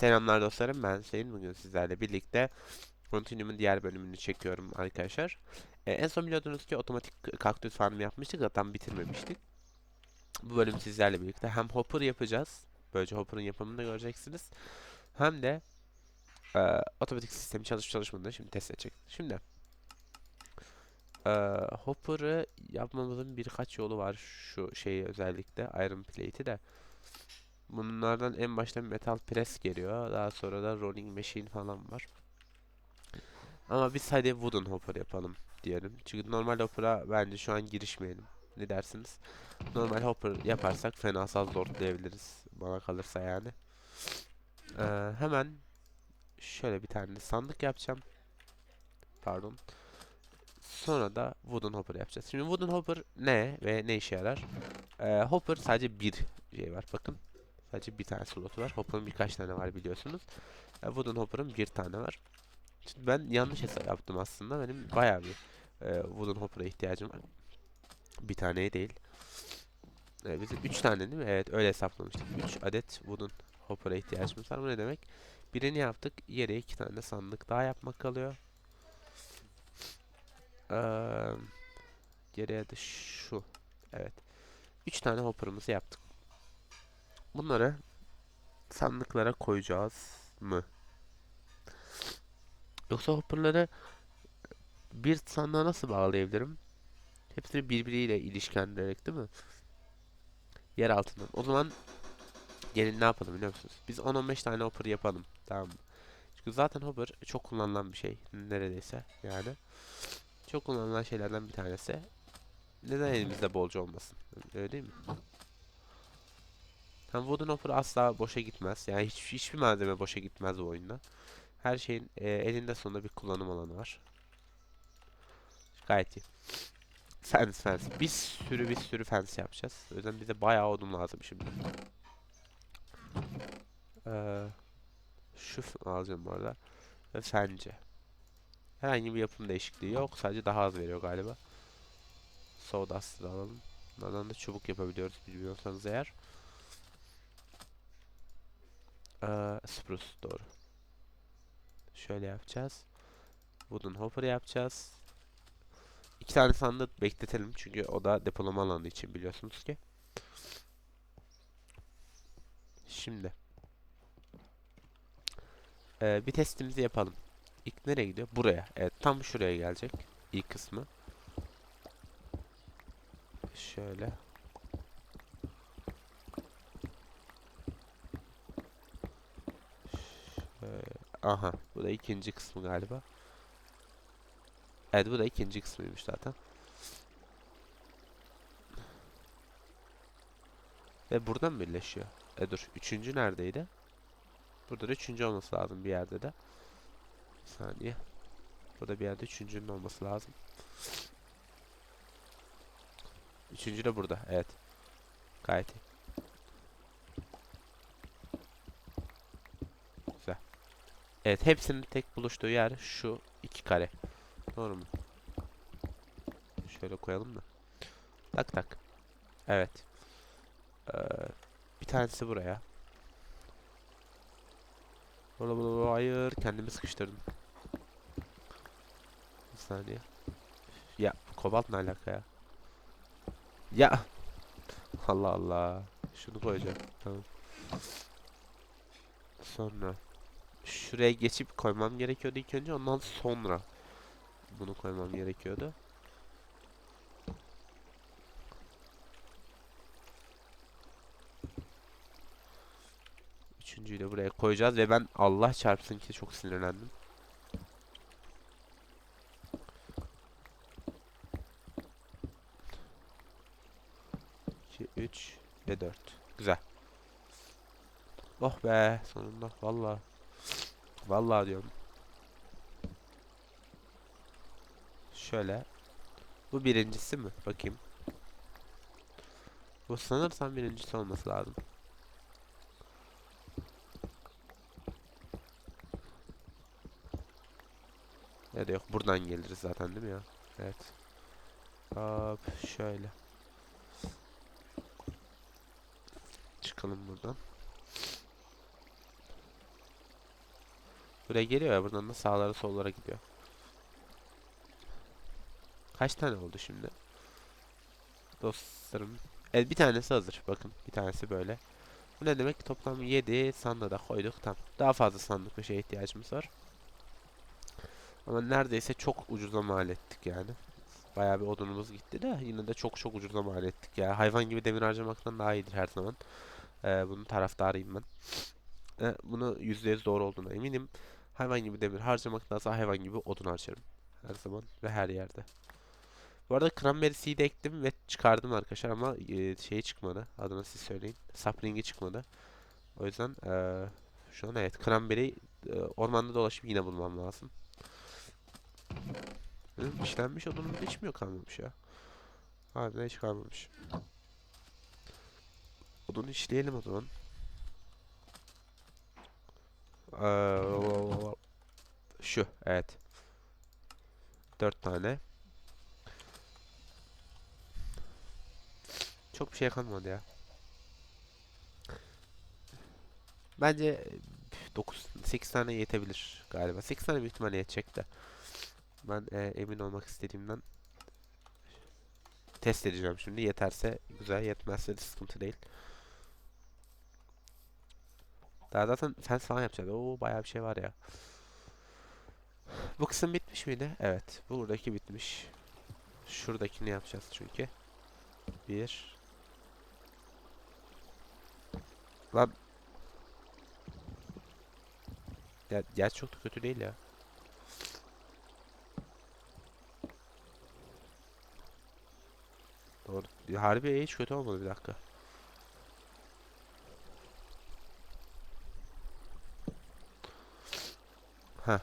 Selamlar dostlarım ben Hüseyin bugün sizlerle birlikte Continuum'un diğer bölümünü çekiyorum arkadaşlar. Ee, en son biliyordunuz ki otomatik kaktüs farmı yapmıştık zaten bitirmemiştik. Bu bölüm sizlerle birlikte hem Hopper yapacağız. Böylece Hopper'ın yapımını da göreceksiniz. Hem de e, otomatik sistemi çalışıp çalışmadığını şimdi test edecek. Şimdi e, Hopper'ı yapmamızın birkaç yolu var şu şeyi özellikle Iron Plate'i de. Bunlardan en başta Metal Press geliyor. Daha sonra da Rolling Machine falan var. Ama biz hadi Wooden Hopper yapalım diyelim. Çünkü normal Hopper'a bence şu an girişmeyelim. Ne dersiniz? Normal Hopper yaparsak fenasal zorlayabiliriz. Bana kalırsa yani. Ee, hemen şöyle bir tane sandık yapacağım. Pardon. Sonra da Wooden Hopper yapacağız. Şimdi Wooden Hopper ne ve ne işe yarar? Ee, Hopper sadece bir şey var. Bakın. Sadece bir tane slotu var. Hopper'ın birkaç tane var biliyorsunuz. E, Wooden Hopper'ın bir tane var. Şimdi ben yanlış hesap yaptım aslında. Benim bayağı bir e, Wooden Hopper'a ihtiyacım var. Bir taneye değil. E, bizim 3 tane değil mi? Evet öyle hesaplamıştık. 3 adet Wooden Hopper'a ihtiyacımız var. Bu ne demek? Birini yaptık. Yere iki tane sandık daha yapmak kalıyor. Eee geriye de şu. Evet. 3 tane hopper'ımızı yaptık. Bunları sandıklara koyacağız mı? Yoksa hopper'ları bir sandığa nasıl bağlayabilirim? Hepsini birbiriyle ilişkilendirerek değil mi? Yer altından. O zaman gelin ne yapalım biliyor musunuz? Biz 10-15 tane hopper yapalım. Tamam mı? Çünkü zaten hopper çok kullanılan bir şey. Neredeyse yani. Çok kullanılan şeylerden bir tanesi. Neden elimizde bolca olmasın? Öyle değil mi? Hem Wooden Hopper asla boşa gitmez. Yani hiç, hiçbir malzeme boşa gitmez bu oyunda. Her şeyin e, elinde sonunda bir kullanım alanı var. Gayet iyi. Fence fence. Bir sürü bir sürü fence yapacağız. O yüzden bize bayağı odun lazım şimdi. Ee, şu alacağım bu arada. Ve fence. Herhangi bir yapım değişikliği yok. Sadece daha az veriyor galiba. Sawdust'ı da alalım. Bunlardan da çubuk yapabiliyoruz biliyorsanız eğer. Ee, spruce doğru. Şöyle yapacağız. Wooden hopper yapacağız. İki tane sandık bekletelim çünkü o da depolama alanı için biliyorsunuz ki. Şimdi. Ee, bir testimizi yapalım. İlk nereye gidiyor? Buraya. Evet tam şuraya gelecek. İlk kısmı. Şöyle. Şöyle. Aha. Bu da ikinci kısmı galiba. Evet bu da ikinci kısmıymış zaten. Ve buradan birleşiyor. E dur. Üçüncü neredeydi? Burada da üçüncü olması lazım bir yerde de. Bir saniye. Burada bir yerde üçüncünün olması lazım. Üçüncü de burada. Evet. Gayet iyi. Güzel. Evet hepsinin tek buluştuğu yer şu iki kare. Doğru mu? Şöyle koyalım da. Tak tak. Evet. Ee, bir tanesi buraya. Bula bula bula, hayır kendimi sıkıştırdım. Bir saniye. Ya kobalt ne alaka ya? Ya. Allah Allah. Şunu koyacağım. Tamam. Sonra şuraya geçip koymam gerekiyordu ilk önce ondan sonra bunu koymam gerekiyordu. Üçüncüyü de buraya koyacağız ve ben Allah çarpsın ki çok sinirlendim. İki, üç ve dört. Güzel. Oh be sonunda vallahi. Vallahi diyorum. Şöyle. Bu birincisi mi? Bakayım. Bu sanırsam birincisi olması lazım. Ya da yok buradan geliriz zaten değil mi ya? Evet. Hop şöyle. Çıkalım buradan. Buraya geliyor ya buradan da sağlara sollara gidiyor. Kaç tane oldu şimdi? Dostlarım. Evet bir tanesi hazır. Bakın bir tanesi böyle. Bu ne demek? Toplam 7 sandığı da koyduk. Tamam. Daha fazla sandık bir şeye ihtiyacımız var. Ama neredeyse çok ucuza mal ettik yani. Bayağı bir odunumuz gitti de yine de çok çok ucuza mal ettik ya. Hayvan gibi demir harcamaktan daha iyidir her zaman. Ee, bunun taraftarıyım ben. Ee, bunu %100 doğru olduğuna eminim. Hayvan gibi demir harcamaktansa hayvan gibi odun harcarım. Her zaman ve her yerde. Bu arada cranberry seed ektim ve çıkardım arkadaşlar ama e, şeyi çıkmadı. Adını siz söyleyin. Saplingi çıkmadı. O yüzden e, şu an evet cranberry e, ormanda dolaşıp yine bulmam lazım. Benim işlenmiş odunum hiç mi yok kalmamış ya? Harbiden hiç kalmamış. Odunu işleyelim o. Eee, Şu evet. Dört tane. Çok bir şey kalmadı ya. Bence 9 8 tane yetebilir galiba. 8 tane büyük ihtimalle yetecek de. Ben e, emin olmak istediğimden test edeceğim şimdi. Yeterse güzel, yetmezse de sıkıntı değil. Daha zaten fence falan yapacağız. Oo bayağı bir şey var ya. Bu kısım bitmiş miydi? Evet. Buradaki bitmiş. Şuradakini yapacağız çünkü. Bir. Lan. Ya, gerçi çok da kötü değil ya. Doğru. Harbi hiç kötü olmadı bir dakika. Ha.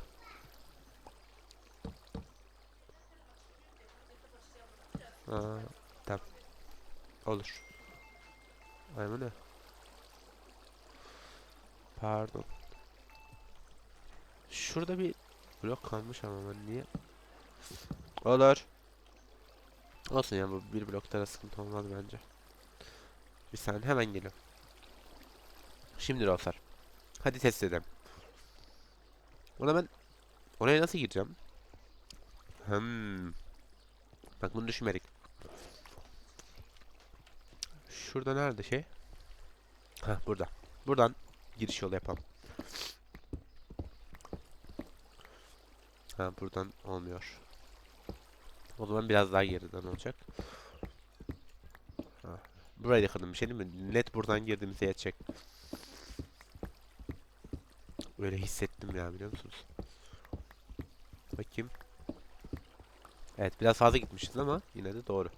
Aa, tamam. Olur. Ay bu ne? Pardon. Şurada bir blok kalmış ama ben niye? Olur. Olsun ya bu bir blokta da sıkıntı olmaz bence. Bir saniye hemen geliyorum. Şimdi dostlar. Hadi test edelim. Ona ben oraya nasıl gireceğim? Hmm. Bak bunu düşünmedik. Şurada nerede şey? Ha burada. Buradan giriş yolu yapalım. Ha buradan olmuyor. O zaman biraz daha geriden olacak. Ha. Buraya yakınım bir şey değil mi? Net buradan girdiğimizde yetecek. Öyle hissettim ya biliyor musunuz? Bakayım. Evet biraz fazla gitmişiz ama yine de doğru.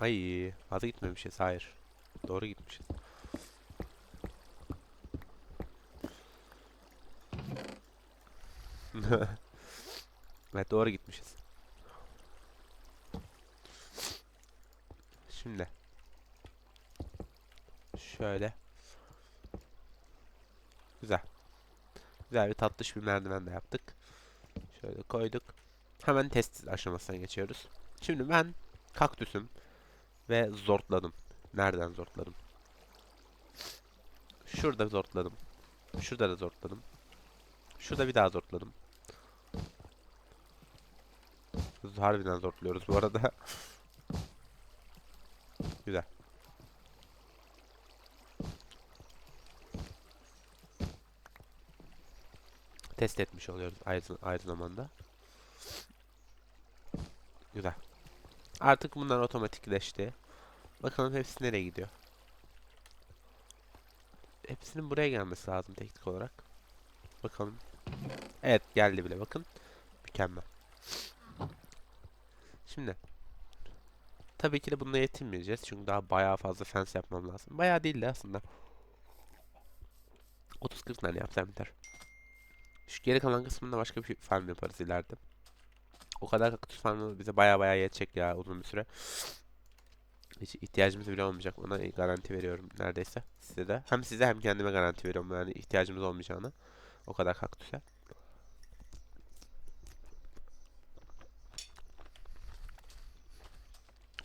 Ay fazla gitmemişiz hayır. Doğru gitmişiz. evet doğru gitmişiz. Şimdi. Şöyle. Güzel. Güzel bir tatlış bir merdiven de yaptık. Şöyle koyduk. Hemen test aşamasına geçiyoruz. Şimdi ben kaktüsüm ve zortladım. Nereden zortladım? Şurada zortladım. Şurada da zortladım. Şurada bir daha zortladım. Harbiden zortluyoruz bu arada. Güzel. Test etmiş oluyoruz aynı, aynı zamanda. Güzel. Artık bunlar otomatikleşti. Bakalım hepsi nereye gidiyor. Hepsinin buraya gelmesi lazım teknik olarak. Bakalım. Evet geldi bile bakın. Mükemmel. Şimdi. Tabii ki de bununla yetinmeyeceğiz. Çünkü daha bayağı fazla fence yapmam lazım. Bayağı değil de aslında. 30-40 tane yapsam biter. Şu geri kalan kısmında başka bir farm yaparız ileride. O kadar kaktüs farmı bize baya baya yetecek ya uzun bir süre. Hiç ihtiyacımız bile olmayacak. Ona garanti veriyorum neredeyse size de. Hem size hem kendime garanti veriyorum yani ihtiyacımız olmayacağını. O kadar kaktüse.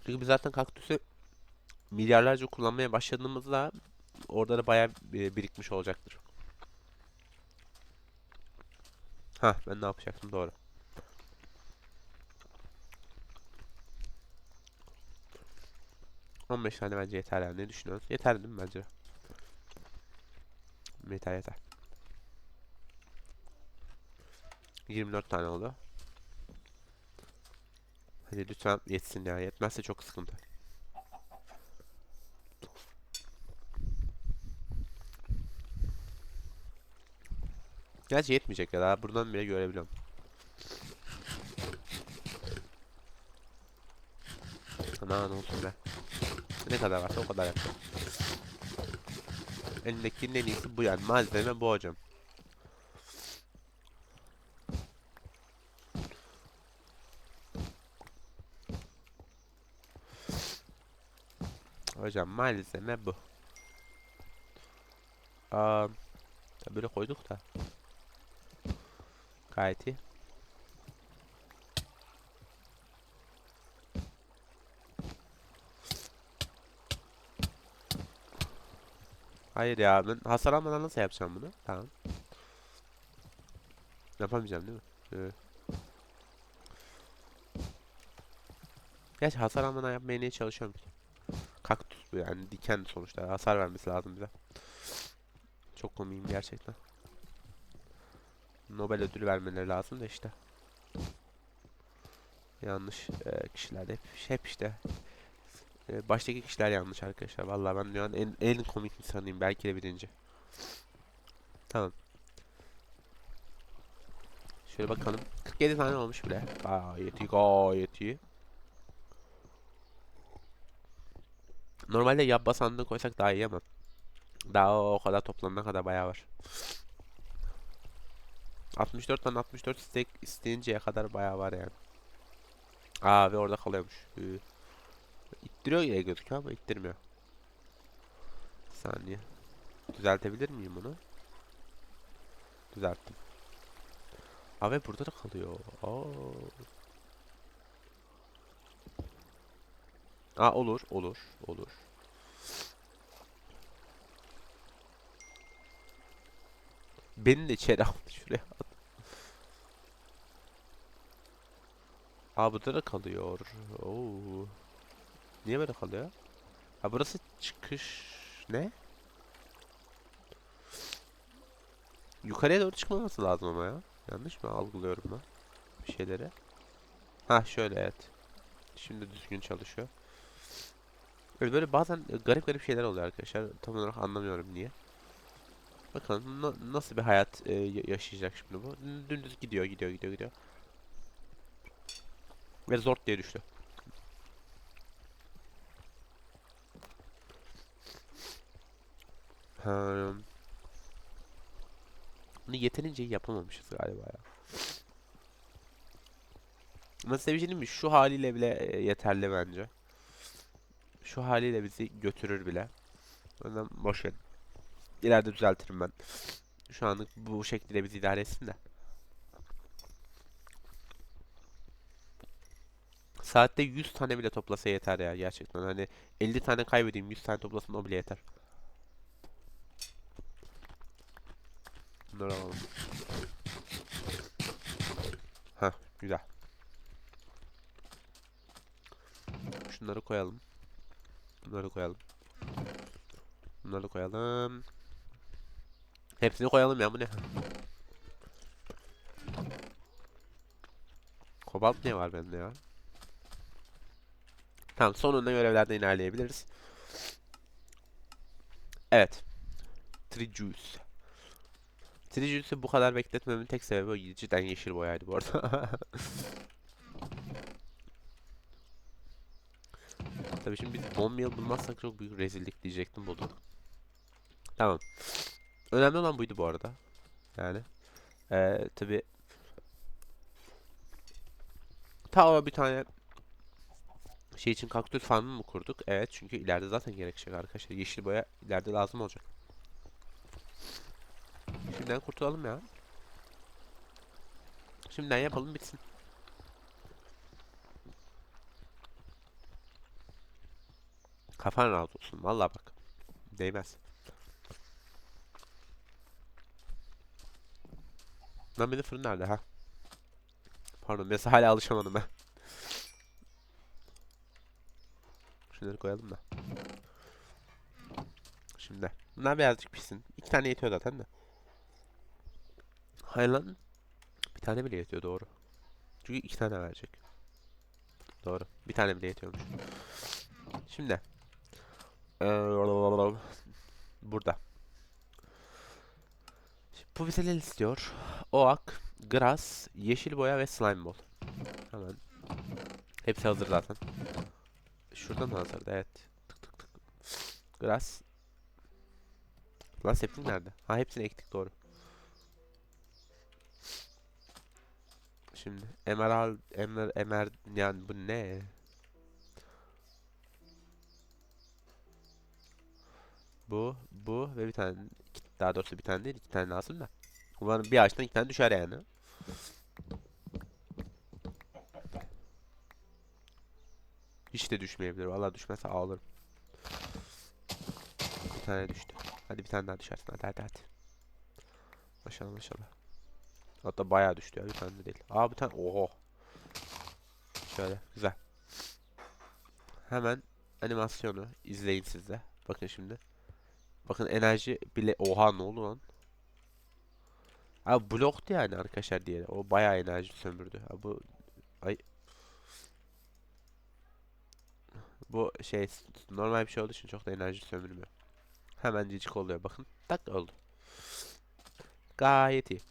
Çünkü biz zaten kaktüsü milyarlarca kullanmaya başladığımızda orada da bayağı birikmiş olacaktır. Ha ben ne yapacaktım doğru. On beş tane bence yeter yani. Ne düşünüyorsun? Yeter değil mi bence? Yeter yeter. 24 tane oldu. Hadi lütfen yetsin ya. Yetmezse çok sıkıntı. Gerçi yetmeyecek ya daha buradan bile görebiliyorum. Aman olsun be. Ne kadar varsa o kadar yapacağım. Elimdekinin en iyisi bu yani. Malzeme bu hocam. Hocam malzeme bu. Aa, böyle koyduk da. Gayet iyi. Hayır ya ben hasar almadan nasıl yapacağım bunu? Tamam. Yapamayacağım değil mi? Evet. Gerçi hasar almadan yapmaya niye çalışıyorum ki? Kaktüs bu yani diken sonuçta hasar vermesi lazım bize. Çok komiyim gerçekten. Nobel ödülü vermeleri lazım da işte. Yanlış e, kişiler hep, hep işte. E, baştaki kişiler yanlış arkadaşlar. Vallahi ben dünyanın en, en komik insanıyım. Belki de birinci. Tamam. Şöyle bakalım. 47 tane olmuş bile. Gayet iyi, gayet iyi. Normalde yapba sandığı koysak daha iyi ama. Daha o kadar toplanana kadar bayağı var. 64 tane 64 istek isteyinceye kadar bayağı var yani. Aa ve orada kalıyormuş. Ee, İttiriyor ya gözüküyor ama ittirmiyor. Bir saniye. Düzeltebilir miyim bunu? Düzelttim. Aa ve burada da kalıyor. Aa. Aa olur, olur, olur. Beni de içeri aldı şuraya. Aa burada da kalıyor. Oo. Niye böyle kalıyor? Ha burası çıkış ne? Yukarıya doğru çıkmaması lazım ama ya. Yanlış mı algılıyorum ben bir şeyleri? Ha şöyle evet. Şimdi düzgün çalışıyor. Böyle böyle bazen garip garip şeyler oluyor arkadaşlar. Tam olarak anlamıyorum niye. Bakalım na- nasıl bir hayat e, ya- yaşayacak şimdi bu. Dümdüz gidiyor, gidiyor, gidiyor, gidiyor. Ve zort diye düştü. Ha. Bunu yeterince yapamamışız galiba ya. Ama size mi? Şu haliyle bile e, yeterli bence. Şu haliyle bizi götürür bile. O yüzden boş verin. İleride düzeltirim ben. Şu anlık bu şekilde bizi idare etsin de. Saatte 100 tane bile toplasa yeter ya gerçekten. Hani 50 tane kaybedeyim 100 tane toplasın o bile yeter. Bunları alalım. Heh güzel. Şunları koyalım. Bunları koyalım. Bunları koyalım. Hepsini koyalım ya bu ne? Kobalt ne var bende ya? Tamam sonunda görevlerden ilerleyebiliriz. Evet. Trijuice. Trijuice'ü bu kadar bekletmemin tek sebebi o cidden yeşil boyaydı bu arada. Tabii şimdi biz bone meal bulmazsak çok büyük rezillik diyecektim bulduk. Tamam. Önemli olan buydu bu arada. Yani. Ee, tabii. Ta bir tane şey için kaktüs farmı mı kurduk? Evet çünkü ileride zaten gerekecek arkadaşlar. Yeşil boya ileride lazım olacak. Şimdiden kurtulalım ya. Şimdiden yapalım bitsin. Kafan rahat olsun. Vallahi bak. Değmez. Lan benim fırın nerede ha? Pardon mesela hala alışamadım ben. Şunları koyalım da. Şimdi. Bunlar birazcık pişsin. İki tane yetiyor zaten de. Hayır lan. Bir tane bile yetiyor doğru. Çünkü iki tane verecek. Doğru. Bir tane bile yetiyormuş. Şimdi. Burada. Şimdi bu bize ne istiyor? Oak, grass, yeşil boya ve slime ball. Hemen. Hepsi hazır zaten. Şurada mı hazırdı? Evet. Tık tık tık. Grass. Lan septik nerede? Ha hepsini ektik doğru. Şimdi emerald, emer, emer, yani bu ne? Bu, bu ve bir tane, daha doğrusu bir tane değil, iki tane lazım da. Umarım bir ağaçtan iki tane düşer yani. Hiç de düşmeyebilir. Vallahi düşmezse ağlarım. Bir tane düştü. Hadi bir tane daha düşersin. Hadi hadi hadi. Maşallah maşallah. Hatta bayağı düştü ya. Bir tane de değil. Aa bir tane. Oho. Şöyle. Güzel. Hemen animasyonu izleyin siz de. Bakın şimdi. Bakın enerji bile... Oha ne oldu lan? Abi bloktu yani arkadaşlar diye. O bayağı enerji sömürdü. Abi bu... Ay. Bu şey normal bir şey olduğu için çok da enerji sömürmüyor. Hemen cicik oluyor bakın. Tak oldu. Gayet iyi.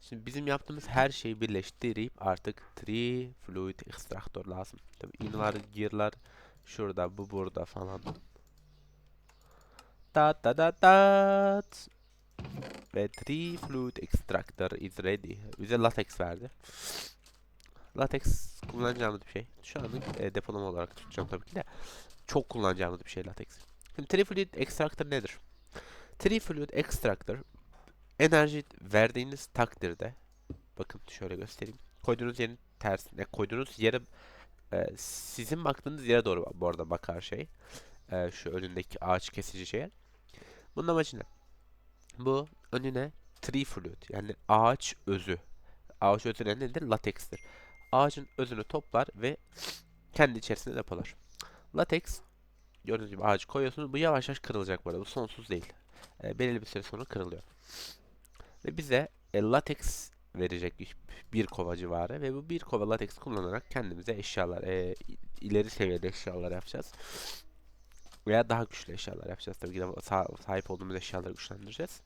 Şimdi bizim yaptığımız her şeyi birleştirip artık tree fluid extractor lazım. Tabii in var, gear'lar şurada, bu burada falan. Ta ta ta tat. Ve tree fluid extractor is ready. Bize latex verdi. Latex kullanacağımız bir şey. Şu anlık e, depolama olarak tutacağım tabii ki de. Çok kullanacağımız bir şey latex. Şimdi tree fluid extractor nedir? Tree fluid extractor enerji verdiğiniz takdirde bakın şöyle göstereyim. Koyduğunuz yerin tersine koyduğunuz yere e, sizin baktığınız yere doğru bu arada bakar şey. E, şu önündeki ağaç kesici şeye. Bunun amacı ne? Bu önüne tree fluid yani ağaç özü. Ağaç özü ne nedir? Latex'tir. Ağacın özünü toplar ve kendi içerisinde depolar. Latex gördüğünüz gibi ağacı koyuyorsunuz. Bu yavaş yavaş kırılacak bu arada. Bu sonsuz değil. E, belirli bir süre sonra kırılıyor. Ve bize e, latex verecek bir, kova civarı ve bu bir kova latex kullanarak kendimize eşyalar, e, ileri seviyede eşyalar yapacağız. Veya daha güçlü eşyalar yapacağız. Tabii ki de sah- sahip olduğumuz eşyaları güçlendireceğiz.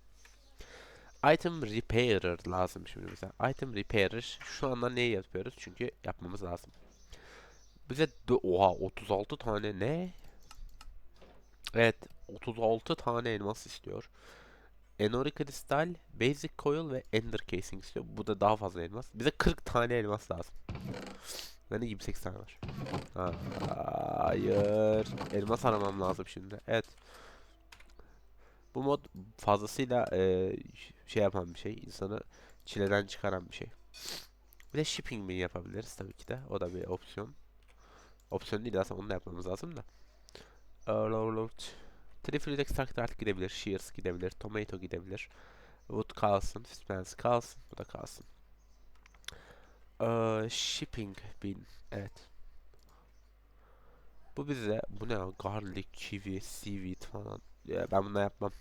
Item Repairer lazım şimdi bize. Item Repairer şu anda neyi yapıyoruz? Çünkü yapmamız lazım. Bize dö- oha 36 tane ne? Evet 36 tane elmas istiyor. Enori kristal, basic coil ve ender casing istiyor. Bu da daha fazla elmas. Bize 40 tane elmas lazım. Bende 28 tane var. Ha, hayır. Elmas aramam lazım şimdi. Evet. Bu mod fazlasıyla e, şey yapan bir şey. insanı çileden çıkaran bir şey. Bir de shipping mi yapabiliriz tabii ki de. O da bir opsiyon. Opsiyon değil aslında onu da yapmamız lazım da. Lord. Trifluid extract artık gidebilir. Shears gidebilir. Tomato gidebilir. Wood kalsın. Spence kalsın. Bu da kalsın. Shipping bin. Evet. Bu bize bu ne? Garlic, kiwi, seaweed falan. Ya ben bunu yapmam.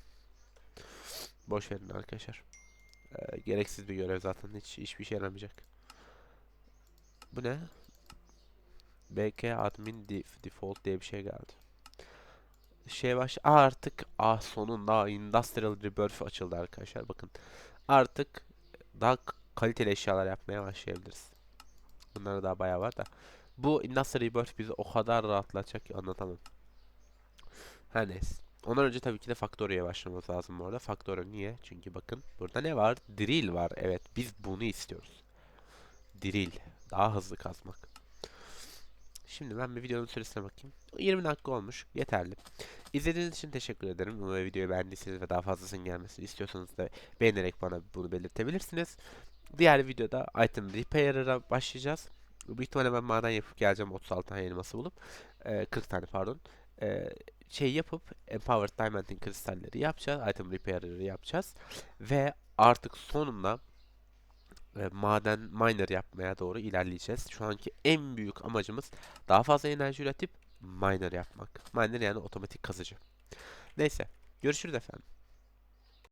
Boş verin arkadaşlar. Ee, gereksiz bir görev zaten. Hiç hiçbir şey yaramayacak. Bu ne? BK admin def- default diye bir şey geldi şey baş artık ah sonunda Industrial Rebirth açıldı arkadaşlar bakın artık daha kaliteli eşyalar yapmaya başlayabiliriz. Bunlara daha bayağı var da. Bu Industrial Rebirth bizi o kadar rahatlatacak ki anlatamam. Her neyse. Ondan önce tabii ki de Factorio'ya başlamamız lazım bu arada. Factorio niye? Çünkü bakın burada ne var? Drill var. Evet biz bunu istiyoruz. Drill. Daha hızlı kazmak. Şimdi ben bir videonun süresine bakayım. 20 dakika olmuş. Yeterli. İzlediğiniz için teşekkür ederim. Umarım videoyu beğendiyseniz ve daha fazlasının gelmesini istiyorsanız da beğenerek bana bunu belirtebilirsiniz. Diğer videoda item repairer'a başlayacağız. Büyük ihtimalle ben maden yapıp geleceğim 36 tane elması bulup. Ee, 40 tane pardon. Ee, şey yapıp Empowered Diamond'in kristalleri yapacağız. Item Repairer'ı yapacağız. Ve artık sonunda e, maden miner yapmaya doğru ilerleyeceğiz. Şu anki en büyük amacımız daha fazla enerji üretip miner yapmak. Miner yani otomatik kazıcı. Neyse, görüşürüz efendim.